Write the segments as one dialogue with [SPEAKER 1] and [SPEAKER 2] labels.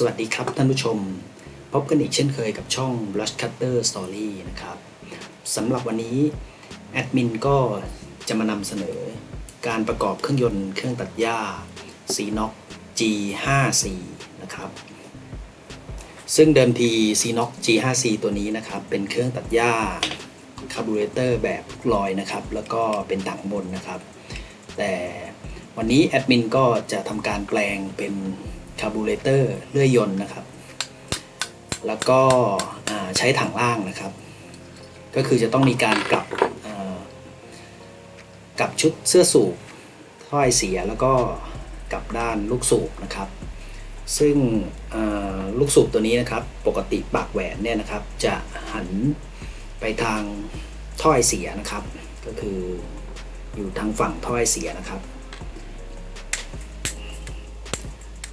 [SPEAKER 1] สวัสดีครับท่านผู้ชม พบกันอีกเช่นเคยกับช่อง Brush Cutter Story นะครับสำหรับวันนี้แอดมินก็จะมานำเสนอ การประกอบเครื่องยนต์เครื่องตัดหญ้า c n o c G54 นะครับ ซึ่งเดิมที c n o c G54 ตัวนี้นะครับ เป็นเครื่องตัดหญ้าคาร์บูเรเตอร์แบบลอยนะครับ แล้วก็เป็นถังบนนะครับ แต่วันนี้แอดมินก็จะทำการแปลงเป็น คาร์บูเรเตอร์เลื่อยยนต์นะครับ แล้วก็ใช้ถังล่างนะครับ ก็คือจะต้องมีการกลับกลับชุดเสื้อสูบถ้อยเสียแล้วก็กลับด้านลูกสูบนะครับ ซึ่งลูกสูบตัวนี้นะครับ ปกติปากแหวนเนี่ยนะครับ จะหันไปทางถ้อยเสียนะครับ ก็คืออยู่ทางฝั่งถ้อยเสียนะครับ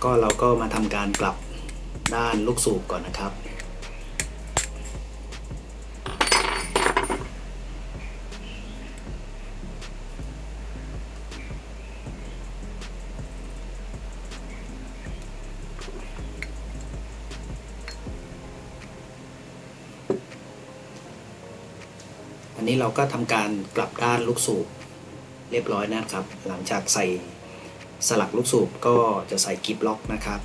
[SPEAKER 1] ก็เราก็มาทำการกลับด้านลูกสูบก่อนนะครับ อันนี้เราก็ทำการกลับด้านลูกสูบเรียบร้อยนะครับ หลังจากใส่ สลักลูกสูบก็จะใส่กิบล็อกนะครับ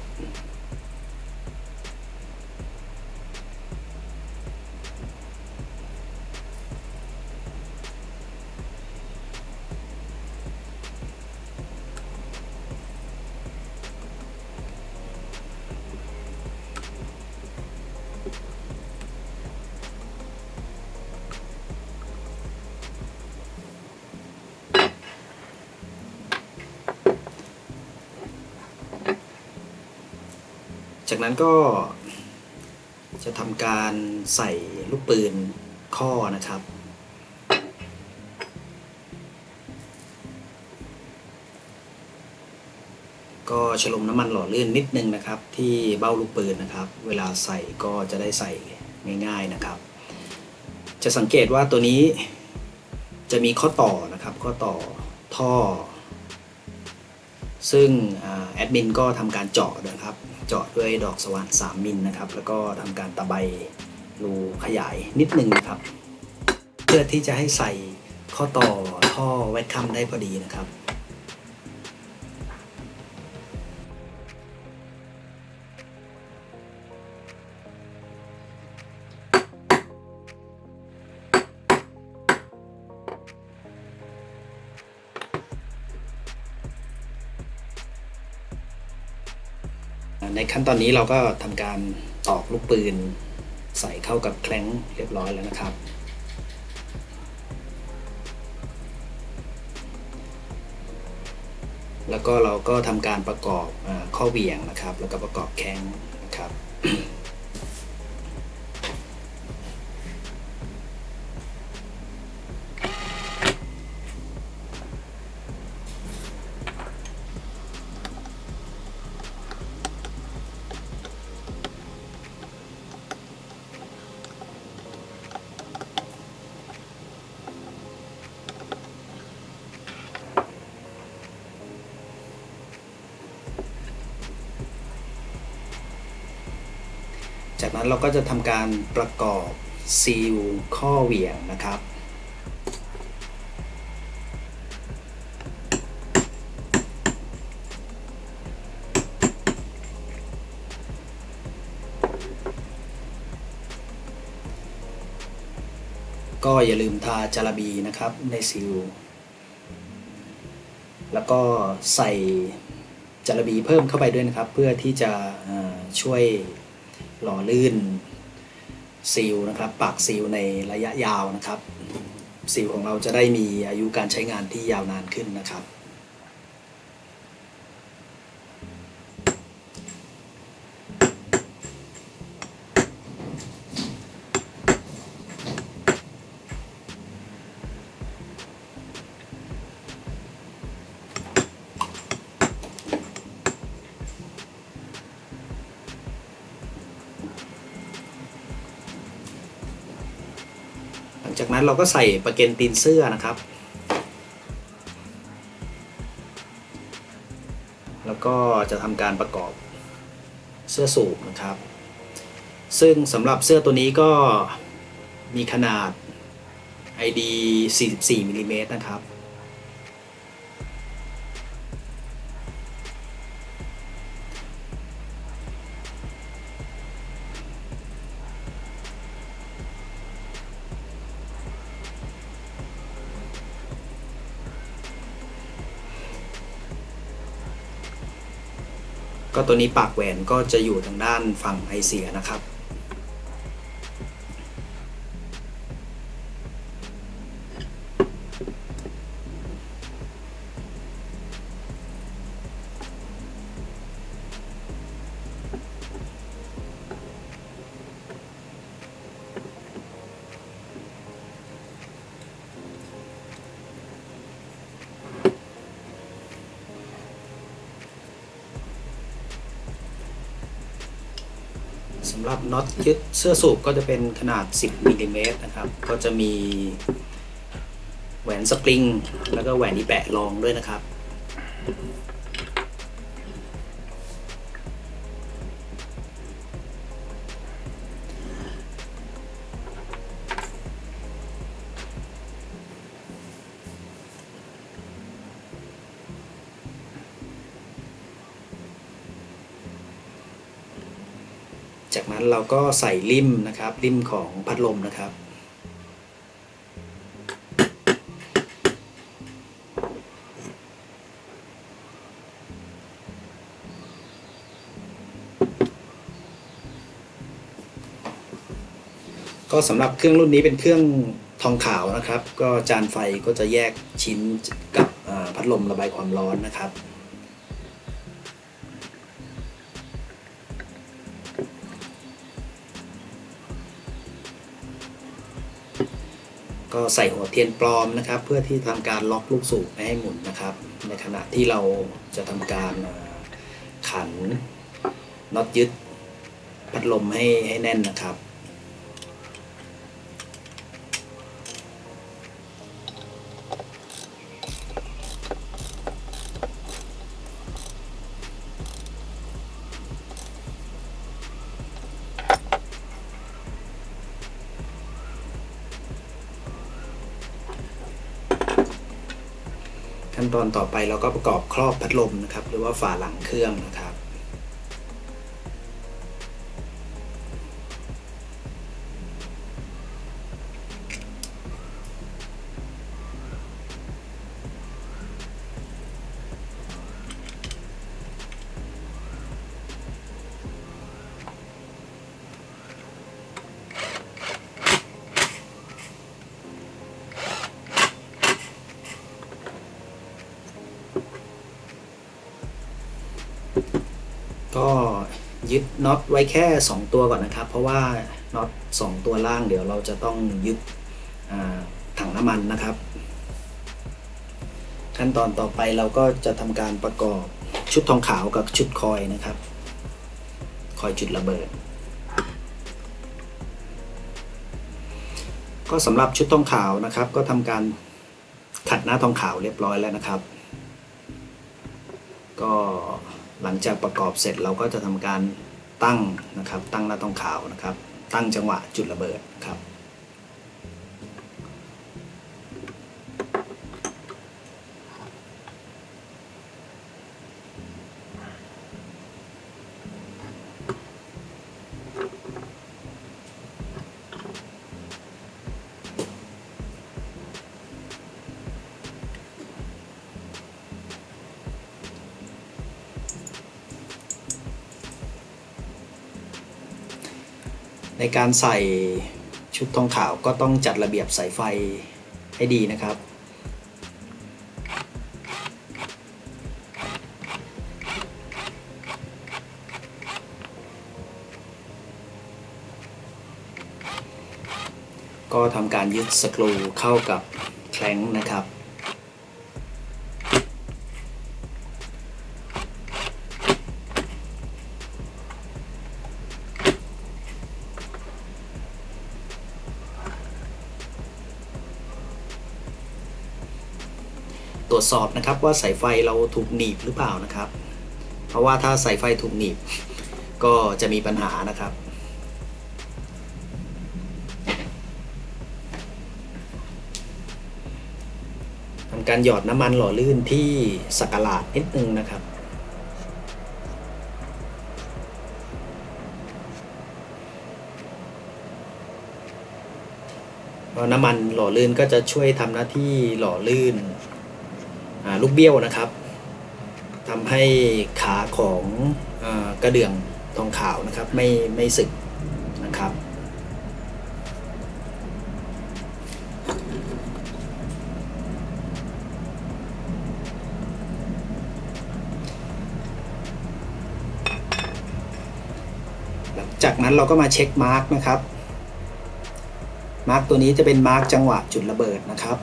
[SPEAKER 1] จากนั้นก็จะทำการใส่ลูกปืนข้อนะครับ ก็ฉลมน้ำมันหล่อลื่นนิดนึงนะครับ ที่เบ้าลูกปืนนะครับ เวลาใส่ก็จะได้ใส่ง่ายๆนะครับ จะสังเกตว่าตัวนี้จะมีข้อต่อนะครับ ข้อต่อท่อ ซึ่งอแอดมินก็ทำการเจาะนะครับ เจาะด้วยดอกสว่าน3มิลนะครับ แล้วก็ทำการตะไบรูขยายนิดนึงนะครับ เพื่อที่จะให้ใส่ข้อต่อท่อแวดคัมได้พอดีนะครับ ในขั้นตอนนี้เราก็ทำการตอกลูกปืน ใส่เข้ากับแคล้งเรียบร้อยแล้วนะครับ แล้วก็เราก็ทำการประกอบอข้อเหวี่ยงนะครับ แล้วก็ประกอบแข้งนะครับ จากนั้นเราก็จะทำการประกอบซีลข้อเหวี่ยงนะครับ ก็อย่าลืมทาจาระบีนะครับในซีลแล้วก็ใส่จาระบีเพิ่มเข้าไปด้วยนะครับ เพื่อที่จะช่วย หล่อลื่นซีลนะครับปากซีลในระยะยาวนะครับซีลของเราจะได้มีอายุการใช้งานที่ยาวนานขึ้นนะครับ นั้นเราก็ใส่ประเก็นตีนเสื้อนะครับ แล้วก็จะทำการประกอบเสื้อสูบนะครับ ซึ่งสำหรับเสื้อตัวนี้ก็มีขนาด ID 44มิลลิเมตรนะครับ ก็ตัวนี้ปากแหวนก็จะอยู่ทางด้านฝั่งไอเสียนะครับ สำหรับน็อตยึดเสื้อสูบก็จะเป็นขนาด 10มิลลิเมตรนะครับ ก็จะมีแหวนสปริง แล้วก็แหวนอีแปะรองด้วยนะครับ เราก็ใส่ริมนะครับริมของพัดลมนะครับ ก็สำหรับเครื่องรุ่นนี้เป็นเครื่องทองขาวนะครับ ก็จานไฟก็จะแยกชิ้นกับพัดลมระบายความร้อนนะครับ ก็ใส่หัวเทียนปลอมนะครับ เพื่อที่ทำการล็อกลูกสูบไม่ให้หมุนนะครับ ในขณะที่เราจะทำการขันน็อตยึดพัดลมให้ให้แน่นนะครับ ขั้นตอนต่อไปเราก็ประกอบครอบพัดลมนะครับ หรือว่าฝาหลังเครื่องนะครับ ว้แค่ 2 ตัวก่อนนะครับ เพราะว่าน็อต2ตัวล่างเดี๋ยวเราจะต้องยึดถังน้ำมันนะครับ ขั้นตอนต่อไปเราก็จะทำการประกอบชุดทองขาวกับชุดคอยนะครับ คอยจุดระเบิด ก็สำหรับชุดทองขาวนะครับ ก็ทำการขัดหน้าทองขาวเรียบร้อยแล้วนะครับ ก็หลังจากประกอบเสร็จเราก็จะทำการ ตั้งนะครับ ตั้งหน้าต้องข่าวนะครับ ตั้งจังหวะจุดระเบิดครับ ในการใส่ชุดทองขาวก็ต้องจัดระเบียบสายไฟให้ดีนะครับ ก็ทำการยึดสกรูเข้ากับแคลงนะครับ สอบนะครับว่าสายไฟเราถูกหนีบหรือเปล่านะครับ เพราะว่าถ้าสายไฟถูกหนีบ ก็จะมีปัญหานะครับทำการหยอดน้ำมันหล่อลื่นที่สักหลาดนิดนึงนะครับน้ำมันหล่อลื่นก็จะช่วยทำหน้าที่หล่อลื่นอ่า ลูกเบี้ยวนะครับทำให้ขาของอกระเดื่องทองขาวนะครับไม่ไม่สึกนะครับหลังจากนั้นเราก็มาเช็คมาร์กนะครับ มาร์กตัวนี้จะเป็นมาร์กจังหวะจุดระเบิดนะครับ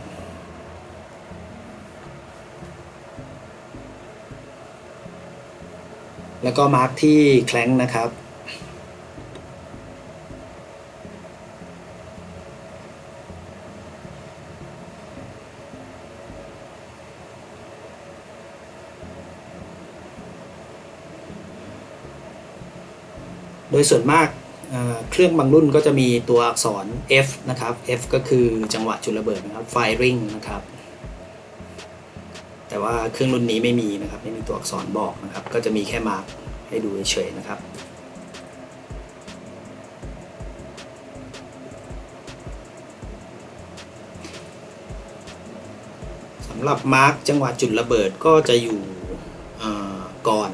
[SPEAKER 1] แล้วก็มาร์กที่แคลงนะครับ โดยส่วนมากเเครื่องบางรุ่นก็จะมีตัวอักษร F นะครับ F ก็คือจังหวะจุดระเบิดนะครับ firing นะครับ แต่ว่าเครื่องรุ่นนี้ไม่มีนะครับ ไม่มีตัวอักษรบอกนะครับ ก็จะมีแค่มาร์กให้ดูเฉยๆนะครับ สำหรับมาร์กจังหวะจุดระเบิดก็จะอยู่ก่อน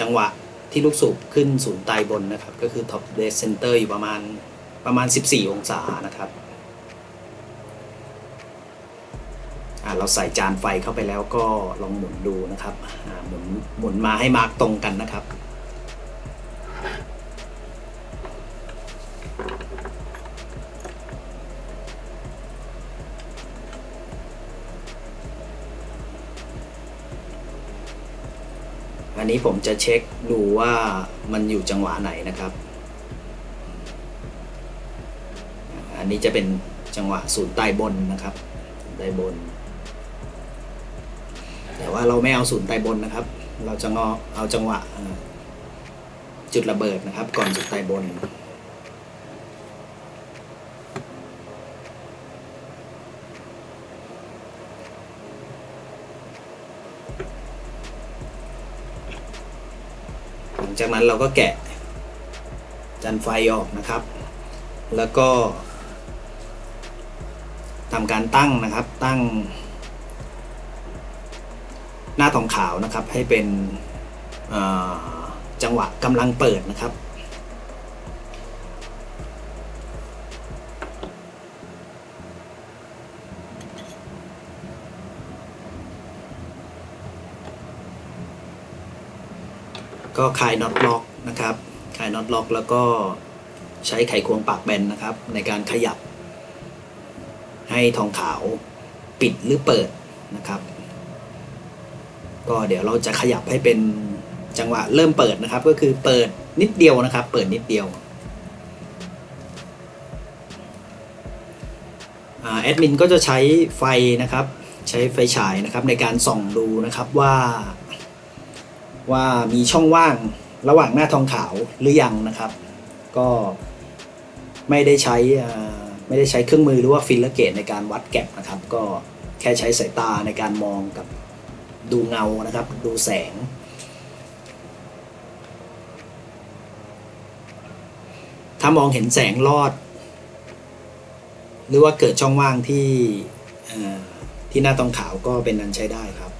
[SPEAKER 1] จังหวะที่ลูกสูบขึ้นศูนย์ไตบนนะครับ ก็คือ top dead center อยู่ประมาณประมาณ 14 องศานะครับอ่า เราใส่จานไฟเข้าไปแล้วก็ลองหมุนดูนะครับหมุนหมุนมาให้มาร์กตรงกันนะครับ อันนี้ผมจะเช็คดูว่ามันอยู่จังหวะไหนนะครับ อันนี้จะเป็นจังหวะศูนย์ใต้บนนะครับ ใต้บน แต่ว่าเราไม่เอาศูนย์ใต้บนนะครับ เราจะงอเอาจังหวะจุดระเบิดนะครับ ก่อนจุดใต้บนหลังจากนั้นเราก็แกะจันไฟออกนะครับ แล้วก็ทำการตั้งนะครับตั้ง หน้าทองขาวนะครับ ให้เป็นจังหวะกำลังเปิดนะครับก็คลายน็อตล็อกนะครับคลายน็อตล็อกแล้วก็ใช้ไขควงปากแบนนะครับ ในการขยับ ให้ทองขาวปิดหรือเปิดนะครับ ก็เดี๋ยวเราจะขยับให้เป็นจังหวะเริ่มเปิดนะครับ ก็คือเปิดนิดเดียวนะครับ เปิดนิดเดียวแอดมินก็จะใช้ไฟนะครับ ใช้ไฟฉายนะครับในการส่องดูนะครับว่า ว่ามีช่องว่างระหว่างหน้าทองขาวหรือยังนะครับ ก็ไม่ได้ใช้ไม่ได้ใช้เครื่องมือหรือว่าฟิลเลอร์เกตในการวัดแก็บนะครับ ก็แค่ใช้สายตาในการมองกับ ดูเงานะครับ ดูแสง ถ้ามองเห็นแสงลอด หรือว่าเกิดช่องว่างที่ที่หน้าทองขาวก็เป็นนั้นใช้ได้ครับ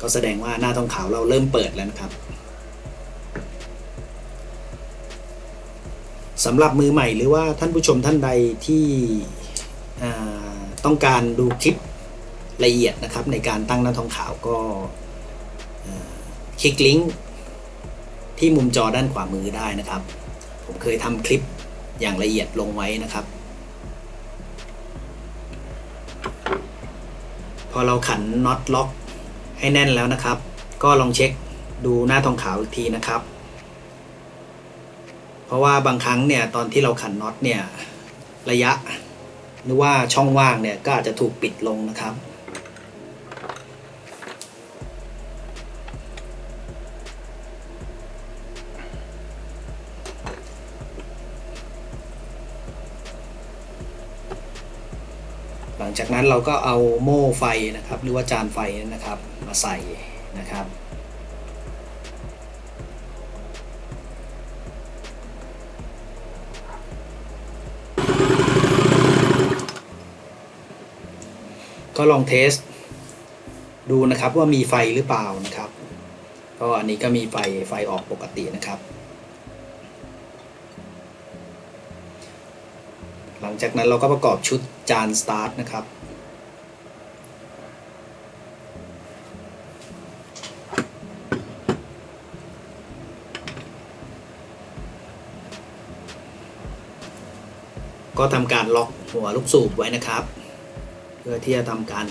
[SPEAKER 1] ก็แสดงว่าหน้าทองขาวเราเริ่มเปิดแล้วนะครับสำหรับมือใหม่หรือว่าท่านผู้ชมท่านใดที่ต้องการดูคลิป ละเอียดนะครับในการตั้งหน้าทองขาวก็คลิกลิงก์ที่มุมจอด้านขวามือได้นะครับ ผมเคยทำคลิปอย่างละเอียดลงไว้นะครับ พอเราขันน็อตล็อกให้แน่นแล้วนะครับ ก็ลองเช็คดูหน้าทองขาวอีกทีนะครับ เพราะว่าบางครั้งเนี่ยตอนที่เราขันน็อตเนี่ยระยะหรือว่าช่องว่างเนี่ยก็อาจจะถูกปิดลงนะครับ ลังจากนั้นเราก็เอาโม่ไฟนะครับ หรือว่าจานไฟนะครับ มาใส่นะครับก็ลองเทสดูนะครับว่ามีไฟหรือเปล่านะครับ ก็อันนี้ก็มีไฟไฟออกปกตินะครับ หลัง จากนั้นเราก็ประกอบชุดจานสตาร์ทนะครับ ก็ทำการล็อกหัวลูกสูบไว้นะครับ เพื่อที่จะทำการ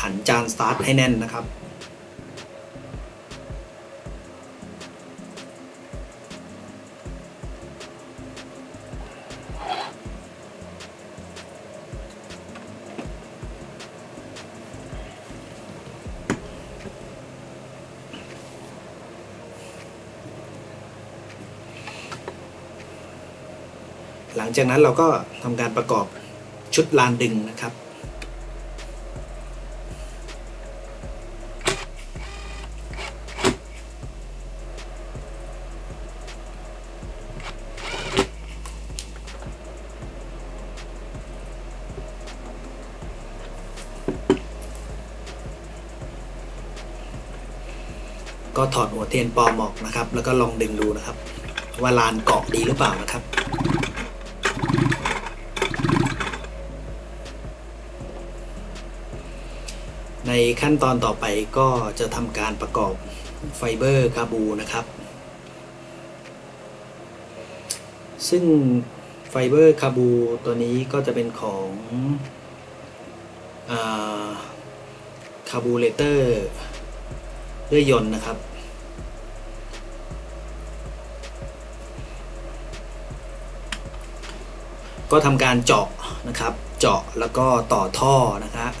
[SPEAKER 1] ขันจานสตาร์ทให้แน่นนะครับ จากนั้นเราก็ทำการประกอบชุดลานดึงนะครับ ก็ถอดหัวเทียนปลอมออกนะครับ แล้วก็ลองดึงดูนะครับ ว่าลานเกาะดีหรือเปล่านะครับ ขั้นตอนต่อไปก็จะทำการประกอบไฟเบอร์คาบูนะครับ ซึ่งไฟเบอร์คาบูตัวนี้ก็จะเป็นของคาบูเลเตอร์เลื่อยยนต์นะครับ ก็ทำการเจาะนะครับ เจาะแล้วก็ต่อท่อนะครับ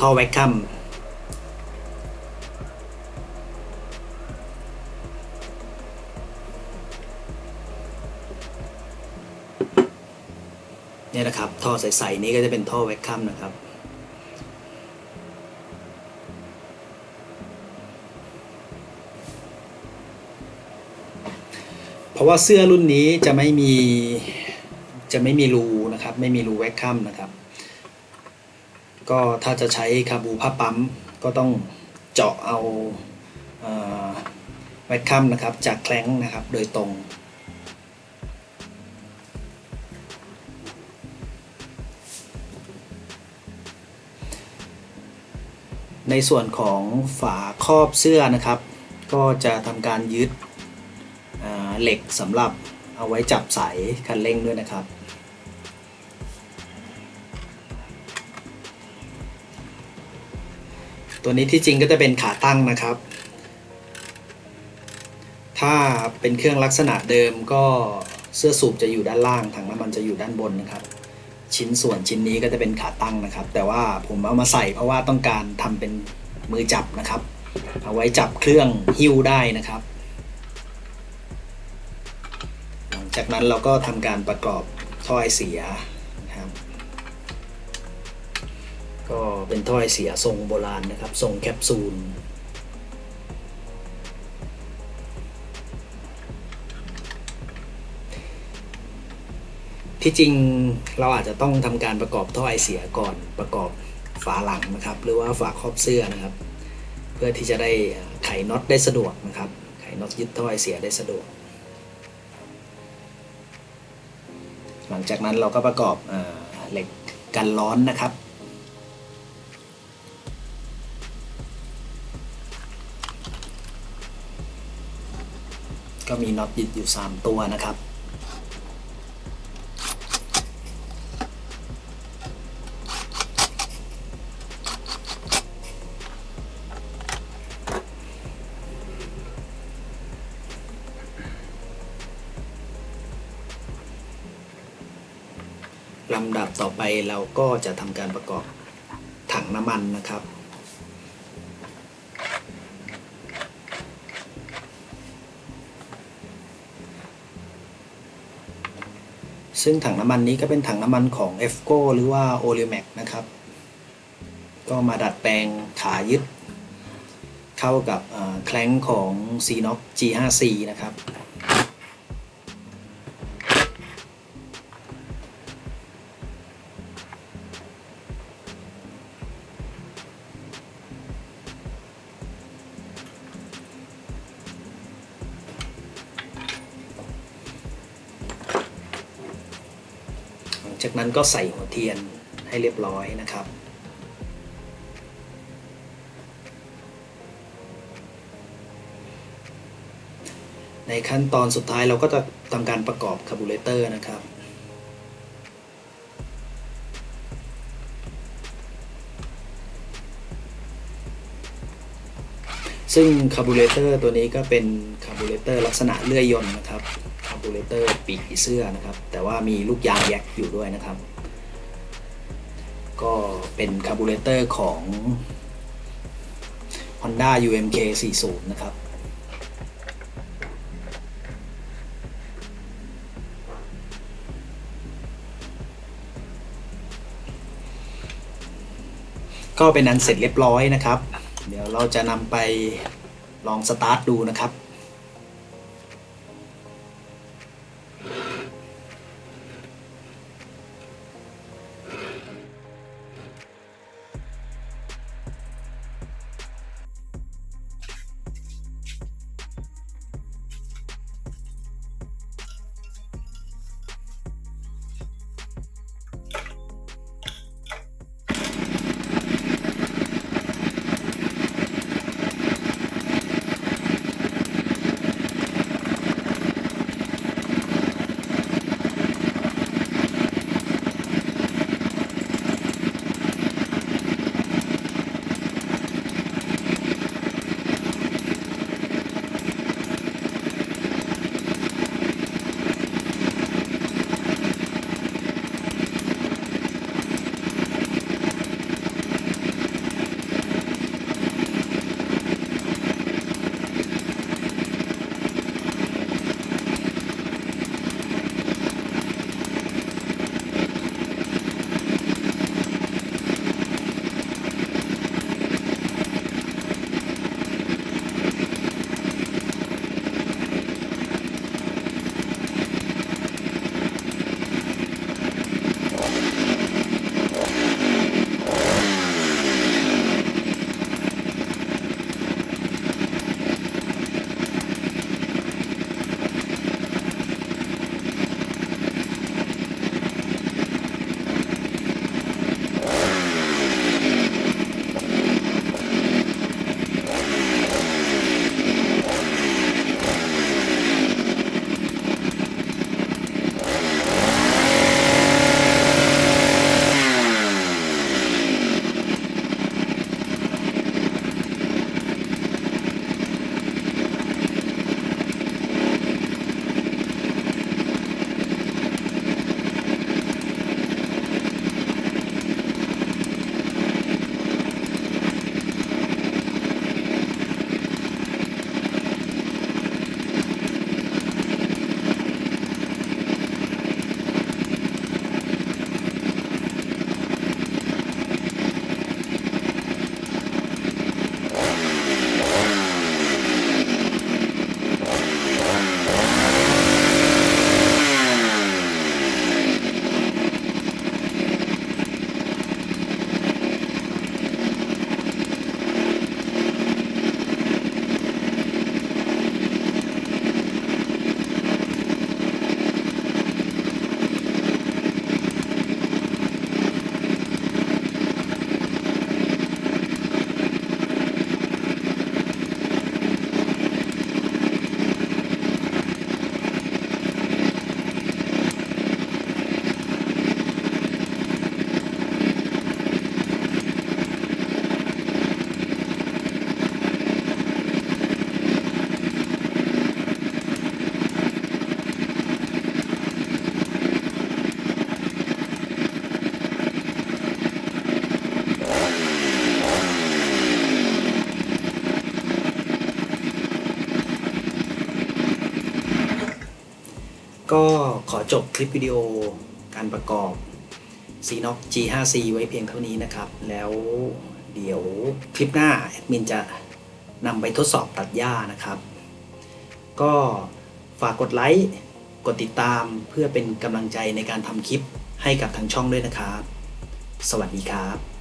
[SPEAKER 1] ท่อแวคคัมเนี่ยนะครับ ท่อใสๆนี้ก็จะเป็นท่อแวคคัมนะครับเพราะว่าเสื้อรุ่นนี้จะไม่มีจะไม่มีรูนะครับ ไม่มีรูแวคคัมนะครับ ก็ถ้าจะใช้คาบูผ้าปั๊มก็ต้องเจาะเอาเอ่อแวคคัมนะครับจากแคลงนะครับโดยตรง ในส่วนของฝาครอบเสื้อนะครับ ก็จะทำการยึดเหล็กสำหรับเอาไว้จับสายคันเร่งด้วยนะครับ ตัวนี้ที่จริงก็จะเป็นขาตั้งนะครับ ถ้าเป็นเครื่องลักษณะเดิมก็เสื้อสูบจะอยู่ด้านล่างถังน้ำมันจะอยู่ด้านบนนะครับ ชิ้นส่วนชิ้นนี้ก็จะเป็นขาตั้งนะครับ แต่ว่าผมเอามาใส่เพราะว่าต้องการทำเป็นมือจับนะครับ เอาไว้จับเครื่องหิ้วได้นะครับ หลังจากนั้นเราก็ทำการประกอบท่อไอเสียนะครับ ก็เป็นถ้อยเสียทรงโบราณนะครับ ทรงแคปซูล ที่จริงเราอาจจะต้องทำการประกอบท่อไอเสียก่อนประกอบฝาหลังนะครับ หรือว่าฝาครอบเสื้อนะครับ เพื่อที่จะได้ไขน็อตได้สะดวกนะครับ ไขน็อตยึดท่อไอเสียได้สะดวก หลังจากนั้นเราก็ประกอบเอเหล็กกันร้อนนะครับ ก็มีน็อตยึดอยู่ 3 ตัวนะครับ ลำดับต่อไปเราก็จะทำการประกอบถังน้ำมันนะครับ ซึ่งถังน้ำมันนี้ก็เป็นถังน้ำมันของ e f c o หรือว่า o l i m a c นะครับ ก็มาดัดแปลงขายึด เข้ากับแคลงของ c n o x G54 นะครับ ก็ใส่หัวเทียนให้เรียบร้อยนะครับ ในขั้นตอนสุดท้ายเราก็จะทำการประกอบคาร์บูเรเตอร์นะครับซึ่งคาร์บูเรเตอร์ตัวนี้ก็เป็นคาร์บูเรเตอร์ลักษณะเลื่อยยนต์นะครับ คาร์บูเรเตอร์ปีกผีเสื้อนะครับ แต่ว่ามีลูกยางแยกอยู่ด้วยนะครับ ก็เป็นคาร์บูเรเตอร์ของ Honda UMK 40 นะครับ ก็เป็นอันเสร็จเรียบร้อยนะครับ เดี๋ยวเราจะนำไปลองสตาร์ทดูนะครับ ก็ขอจบคลิปวิดีโอการประกอบ c n o c G5C ไว้เพียงเท่านี้นะครับ แล้วเดี๋ยวคลิปหน้าแอดมินจะนำไปทดสอบตัดหญ้านะครับ ก็ฝากกดไลค์กดติดตามเพื่อเป็นกำลังใจในการทำคลิปให้กับทางช่องด้วยนะครับ สวัสดีครับ